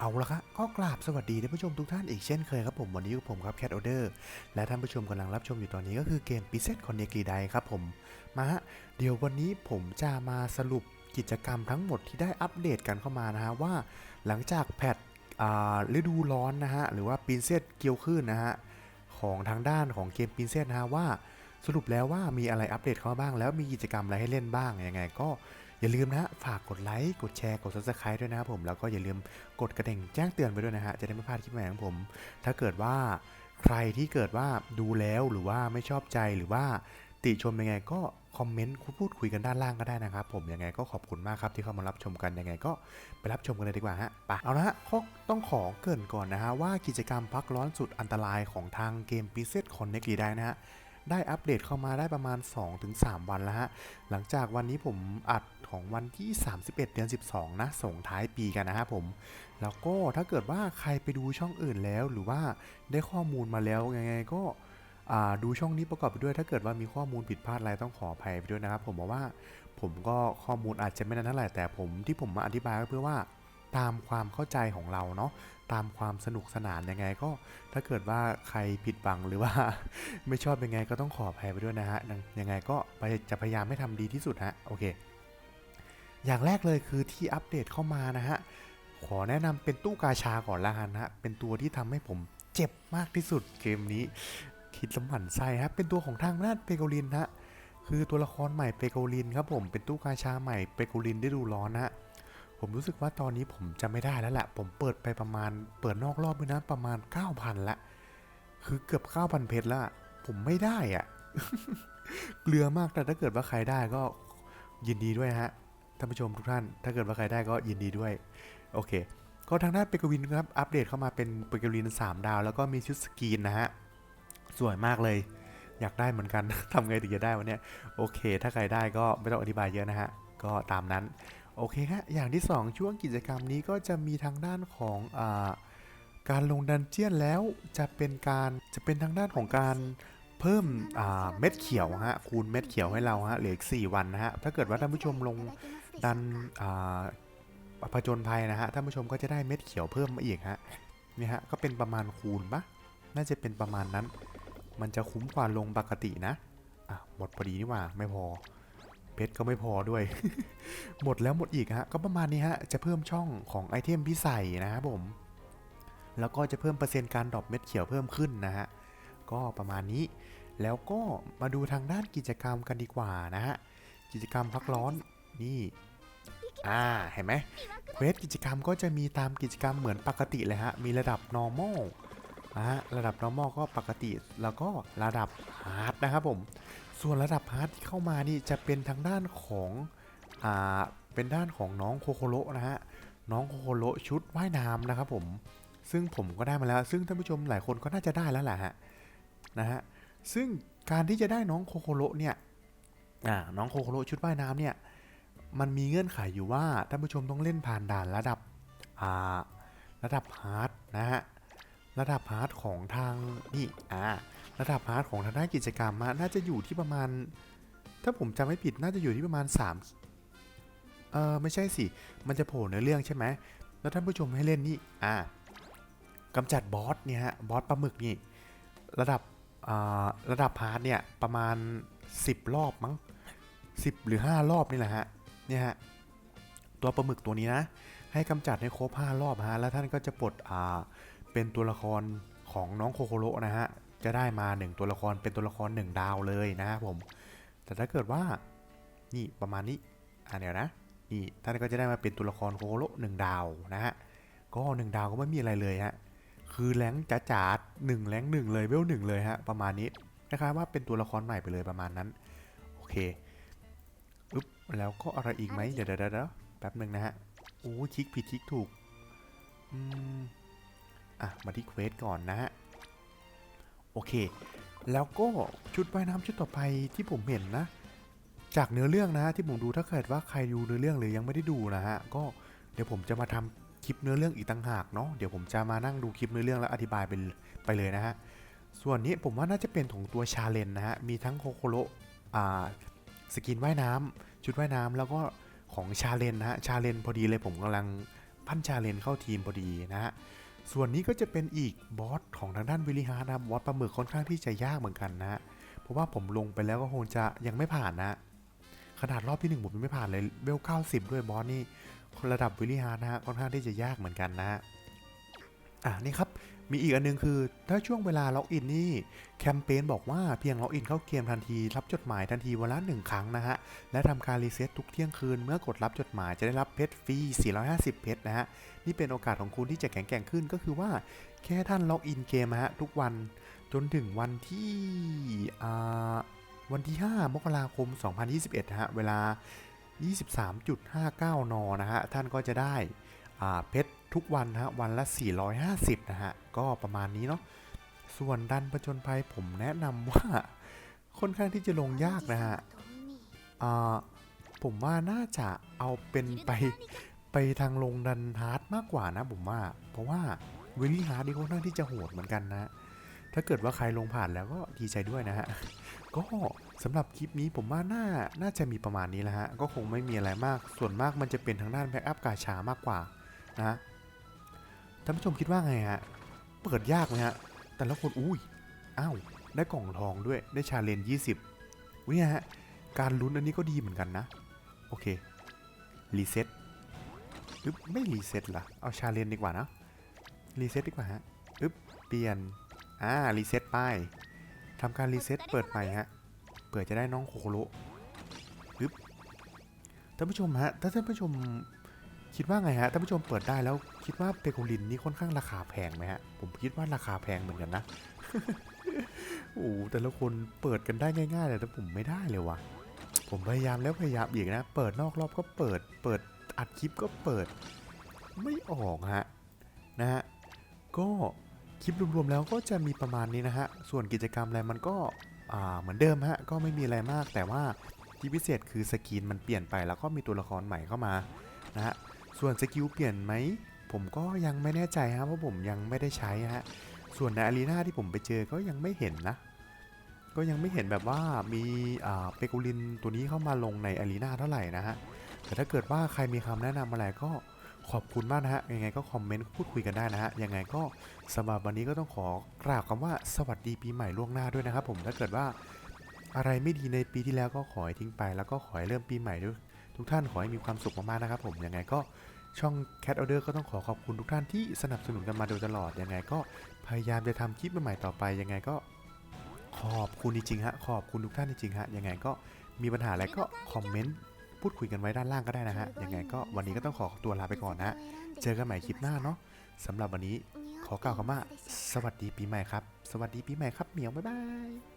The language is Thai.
เอาละครับก็กราบสวัสดีท่านผู้ชมทุกท่านอีกเช่นเคยครับผมวันนี้กับผมครับแคทออเดอร์และท่านผู้ชมกำลังรับชมอยู่ตอนนี้ก็คือเกม p ิเซตคอนเนกรีไดครับผมมาฮะเดี๋ยววันนี้ผมจะมาสรุปกิจกรรมทั้งหมดที่ได้อัปเดตกันเข้ามานะฮะว่าหลังจากแพทฤดูร้อนนะฮะหรือว่าปินเซตเกี่ยวขึ้นนะฮะของทางด้านของเกมปินเซตนะฮะว่าสรุปแล้วว่ามีอะไรอัปเดตเข้ามาบ้าง แล้วมีกิจกรรมอะไรให้เล่นบ้างยังไง ก็ อย่าลืมนะฮะฝากกดไลค์กดแชร์กด subscribe ด้วยนะครับผมแล้วก็อย่าลืมกดกระดิ่งแจ้งเตือนไปด้วยนะฮะจะได้ไม่พลาดคลิปใหม่ของผม ถ้าเกิดว่าใครที่เกิดว่าดูแล้วหรือว่าไม่ชอบใจหรือว่าติชมยังไงก็คอมเมนต์พูดคุยกันด้านล่างก็ได้นะครับผมยังไงก็ขอบคุณมากครับที่เข้ามารับชมกันยังไงก็ไปรับชมกันเลยดีกว่าฮะไปเอาละฮะข้อต้องขอเกินก่อนนะฮะว่ากิจกรรมพักร้อนสุดอันตรายของทางเกม p ิเซตคอนเนกรีได้นะฮะ ได้อัปเดตเข้ามาได้ประมาณ 2-3 วันแล้วฮะ หลังจากวันนี้ผมอัดของวันที่ 31 เดือน 12 นะ ส่งท้ายปีกันนะครับผม แล้วก็ถ้าเกิดว่าใครไปดูช่องอื่นแล้ว หรือว่าได้ข้อมูลมาแล้วยังไงก็ดูช่องนี้ประกอบไปด้วยถ้าเกิดว่ามีข้อมูลผิดพลาดอะไรต้องขออภัยไปด้วยนะครับผมบอกว่าผมก็ข้อมูลอาจจะไม่นานเท่าไหร่แต่ผมที่ผมมาอธิบายก็เพื่อว่า ตามความเข้าใจของเราเนาะตามความสนุกสนานยังไงก็ ถ้าเกิดว่าใครผิดบังหรือว่า ไม่ชอบยังไงก็ต้องขออภัยไปด้วยนะฮะยังไงก็ไปจะพยายามให้ทำดีที่สุดฮะโอเค อย่างแรกเลยคือที่อัปเดตเข้ามานะฮะขอแนะนำเป็นตู้กาชาก่อนละกันฮะเป็นตัวที่ทำให้ผมเจ็บมากที่สุดเกมนี้ คิดสมันไส้ฮะเป็นตัวของทางด้าเปโกลินฮะคือตัวละครใหม่เปโกลินครับผมเป็นตู้กาชาใหม่เปโกลินได้ดูร้อนนะฮะ ผมรู้สึกว่าตอนนี้ผมจะไม่ได้แล้วแหละ ผมเปิดไปประมาณ เปิดนอกรอบด้วยนะประมาณ 9,000 ละ คือเกือบ 9,000 เพชรแล้วอะผมไม่ได้อะเกลือมากแต่ถ้าเกิดว่าใครได้ก็ยินดีด้วยฮะท่านผู้ชมทุกท่าน ถ้าเกิดว่าใครได้ก็ยินดีด้วย โอเค ก็ทางด้านเปกวินครับ อัปเดตเข้ามาเป็นเปกวิน 3 ดาว แล้วก็มีชุดสกรีนนะฮะ สวยมากเลย อยากได้เหมือนกัน ทำไงถึงจะได้วะเนี่ย โอเค ถ้าใครได้ก็ไม่ต้องอธิบายเยอะนะฮะ ก็ตามนั้น โอเคฮะอย่างที่ 2 ช่วงกิจกรรมนี้ก็จะมีทางด้านของอาการลงดันเจียนแล้วจะเป็นการจะเป็นทางด้านของการเพิ่มเม็ดเขียวฮะคูณเม็ดเขียวให้เราฮะเหลืออีก 4 วันนะฮะถ้าเกิดว่าท่านผู้ชมลงดันอ่าผจญภัยนะฮะท่านผู้ชมก็จะได้เม็ดเขียวเพิ่มมาอีกฮะนี่ฮะก็เป็นประมาณคูณปะน่าจะเป็นประมาณนั้น มันจะคุ้มกว่าลงปกตินะอะหมดพอดีนี่หว่าไม่พอ เพชรก็ไม่พอด้วย หมดแล้วหมดอีกฮะ ก็ประมาณนี้ฮะ จะเพิ่มช่องของไอเทมที่ใส่นะครับผม แล้วก็จะเพิ่มเปอร์เซ็นต์การดรอปเม็ดเขียวเพิ่มขึ้นนะฮะ ก็ประมาณนี้ แล้วก็มาดูทางด้านกิจกรรมกันดีกว่านะฮะ กิจกรรมพักร้อน นี่อ่า เห็นไหมเควสกิจกรรมก็จะมีตามกิจกรรมเหมือนปกติเลยฮะ มีระดับ normal นะฮะระดับ normal ก็ปกติแล้วก็ระดับ hard นะครับผม ส่วนระดับ hard ที่เข้ามานี่จะเป็นทางด้านของอ่าเป็นด้านของน้องโคโคโรนะฮะน้องโคโคโรชุดว่ายน้ำนะครับผมซึ่งผมก็ได้มาแล้ว ซึ่งท่านผู้ชมหลายคนก็น่าจะได้แล้วแหละฮะนะฮะซึ่งการที่จะได้น้องโคโคโรเนี่ยอ่าน้องโคโคโรชุดว่ายน้ำเนี่ยมันมีเงื่อนไขอยู่ว่าท่านผู้ชมต้องเล่นผ่านด่านระดับอ่าระดับฮาร์ดนะฮะ ระดับฮาร์ดของทางนี่อ่าระดับฮาร์ดของทางด้านกิจกรรมน่าจะอยู่ที่ประมาณ ถ้าผมจำไม่ผิดน่าจะอยู่ที่ประมาณ 3 เออไม่ใช่สิ มันจะโผล่ในเรื่องใช่ไหมแล้วท่านผู้ชมให้เล่นนี่อ่ากำจัดบอสเนี่ยฮะบอสปลาหมึกนี่ระดับอ่าระดับพาร์ทเนี่ยประมาณ 10 รอบมั้ง10 หรือ 5 รอบนี่แหละฮะเนี่ยฮะตัวปลาหมึกตัวนี้นะให้กำจัดให้ครบ 5 รอบฮะแล้วท่านก็จะปลดอ่า เป็นตัวละครของน้องโคโคโรนะฮะ จะได้มา 1 ตัวละครเป็นตัวละคร 1 ดาวเลยนะครับผม แต่ถ้าเกิดว่า นี่ประมาณนี้อ่าเดี๋ยวนะ นี่ท่านก็จะได้มาเป็นตัวละครโคโคโรหนึ่งดาวนะฮะ ก็หนึ่งดาวก็ไม่มีอะไรเลยฮะ คือแรงจ๋าจ๋าหนึ่งแรงหนึ่งเลยเวลหนึ่งเลยฮะประมาณนี้นะครับว่าเป็นตัวละครใหม่ไปเลยประมาณนั้น โอเคอึ๊บแล้วก็อะไรอีกไหมเดี๋ยวเดี๋ยวเดี๋ยวแป๊บหนึ่งนะฮะ โอ้คลิกผิดคลิกถูก อืม อะ มาที่เควสก่อนนะฮะ โอเค แล้วก็ชุดว่ายน้ำชุดต่อไปที่ผมเห็นนะ จากเนื้อเรื่องนะที่ผมดูถ้าเกิดว่าใครดูเนื้อเรื่องหรือยังไม่ได้ดูนะฮะ ก็เดี๋ยวผมจะมาทำคลิปเนื้อเรื่องอีกต่างหากเนาะ เดี๋ยวผมจะมานั่งดูคลิปเนื้อเรื่องแล้วอธิบายไปไปเลยนะฮะ ส่วนนี้ผมว่าน่าจะเป็นของตัวชาเลนนะฮะ มีทั้งโคโคโรอ่าสกินว่ายน้ำชุดว่ายน้ำแล้วก็ของชาเลนนะฮะ ชาเลนพอดีเลยผมกำลังปั้นชาเลนเข้าทีมพอดีนะฮะ ส่วนนี้ก็จะเป็นอีกบอสของทางด้านวิลิฮาร์นะบอสปลาหมึกค่อนข้างที่จะยากเหมือนกันนะ เพราะว่าผมลงไปแล้วก็คงจะยังไม่ผ่านนะ ขนาดรอบที่หนึ่งผมยังไม่ผ่านเลยเวล 90 ด้วยบอสนี่ระดับวิลิฮาร์นะค่อนข้างที่จะยากเหมือนกันนะฮะอะนี่ครับ มีอีกอันนึงคือ ถ้าช่วงเวลาล็อกอินนี่แคมเปญบอกว่าเพียงล็อกอินเข้าเกมทันที รับจดหมายทันทีวันละหนึ่งครั้งนะฮะ และทำการรีเซ็ตทุกเที่ยงคืน เมื่อกดรับจดหมายจะได้รับเพชรฟรี 450 เพชรนะฮะ นี่เป็นโอกาสของคุณที่จะแข็งแกร่งขึ้นก็คือว่า แค่ท่านล็อกอินเกมฮะทุกวันจนถึงวันที่วันที่ 5 มกราคม 2021นะฮะ เวลา 23.59 น นะฮะ ท่านก็จะได้เพชร ทุกวันนะฮะวันละ 450 นะฮะ ก็ประมาณนี้เนาะส่วนดันประจนภัยผมแนะนำว่าค่อนข้างที่จะลงยากนะฮะผมว่าน่าจะเอาเป็นไปไปทางลงดันฮาร์ดมากกว่านะผมว่า เพราะว่าวิลลี่ฮาร์ดนี่ค่อนข้างที่จะโหดเหมือนกันนะ ถ้าเกิดว่าใครลงผ่านแล้วก็ดีใจด้วยนะฮะ ก็สำหรับคลิปนี้ผมว่าน่าน่าจะมีประมาณนี้แหละฮะ ก็คงไม่มีอะไรมาก ส่วนมากมันจะเป็นทางด้านแบ็กอัพกาชามากกว่านะ ท่านผู้ชมคิดว่าไงฮะ เปิดยากไหมฮะ แต่ละคนอุ้ย อ้าว ได้กล่องทองด้วย ได้ชาเลนจ์ยี่สิบวิฮะ การลุ้นอันนี้ก็ดีเหมือนกันนะ โอเค รีเซ็ตอึ๊บไม่รีเซ็ตล่ะ เอาชาเลนจ์ดีกว่านะ รีเซ็ตดีกว่าฮะอึ๊บ เปลี่ยน อ่า รีเซ็ตไปทำการรีเซ็ตเปิดใหม่ฮะ เปิดจะได้น้องโคโคโรอึ๊บท่านผู้ชมฮะ ถ้าท่านผู้ชม คิดว่าไงฮะท่านผู้ชมเปิดได้แล้วคิดว่าเปโกลินนี่ค่อนข้างราคาแพงไหมฮะ ผมคิดว่าราคาแพงเหมือนกันนะโอ้แต่ละคนเปิดกันได้ง่ายๆเลยแต่ผมไม่ได้เลยว่ะผมพยายามแล้วพยายามอีกนะ เปิดนอกรอบก็เปิด เปิดอัดคลิปก็เปิด ไม่ออกฮะนะฮะก็คลิปรวมๆแล้วก็จะมีประมาณนี้นะฮะ ส่วนกิจกรรมอะไรมันก็อ่าเหมือนเดิมฮะ ก็ไม่มีอะไรมากแต่ว่าที่พิเศษคือสกินมันเปลี่ยนไปแล้วก็มีตัวละครใหม่เข้ามานะฮะ ส่วนสกิลเปลี่ยนไหมผมก็ยังไม่แน่ใจฮะเพราะผมยังไม่ได้ใช้ฮะส่วนในอารีนาที่ผมไปเจอก็ยังไม่เห็นนะ ก็ยังไม่เห็นแบบว่ามีเปกูลินตัวนี้เข้ามาลงในอารีนาเท่าไหร่นะฮะแต่ถ้าเกิดว่าใครมีคำแนะนำอะไรก็ขอบคุณมากนะฮะ ยังไงก็คอมเมนต์พูดคุยกันได้นะฮะ ยังไงก็สำหรับวันนี้ก็ต้องขอกราบคำว่าสวัสดีปีใหม่ล่วงหน้าด้วยนะครับผม ถ้าเกิดว่าอะไรไม่ดีในปีที่แล้วก็ขอให้ทิ้งไป แล้วก็ขอให้เริ่มปีใหม่ด้วย ทุกท่านขอให้มีความสุขมากๆนะครับผมยังไงก็ช่อง Cat Order ก็ต้องขอขอบคุณทุกท่านที่สนับสนุนกันมาโดยตลอดยังไงก็พยายามจะทำคลิปใหม่ๆต่อไปยังไงก็ขอบคุณจริงๆฮะขอบคุณทุกท่านจริงๆฮะยังไงก็มีปัญหาอะไรก็คอมเมนต์พูดคุยกันไว้ด้านล่างก็ได้นะฮะยังไงก็วันนี้ก็ต้องขอตัวลาไปก่อนนะฮะเจอกันใหม่คลิปหน้าเนาะสำหรับวันนี้ขอกล่าวคำว่า สวัสดีปีใหม่ครับ สวัสดีปีใหม่ครับเหมียวบ๊ายบาย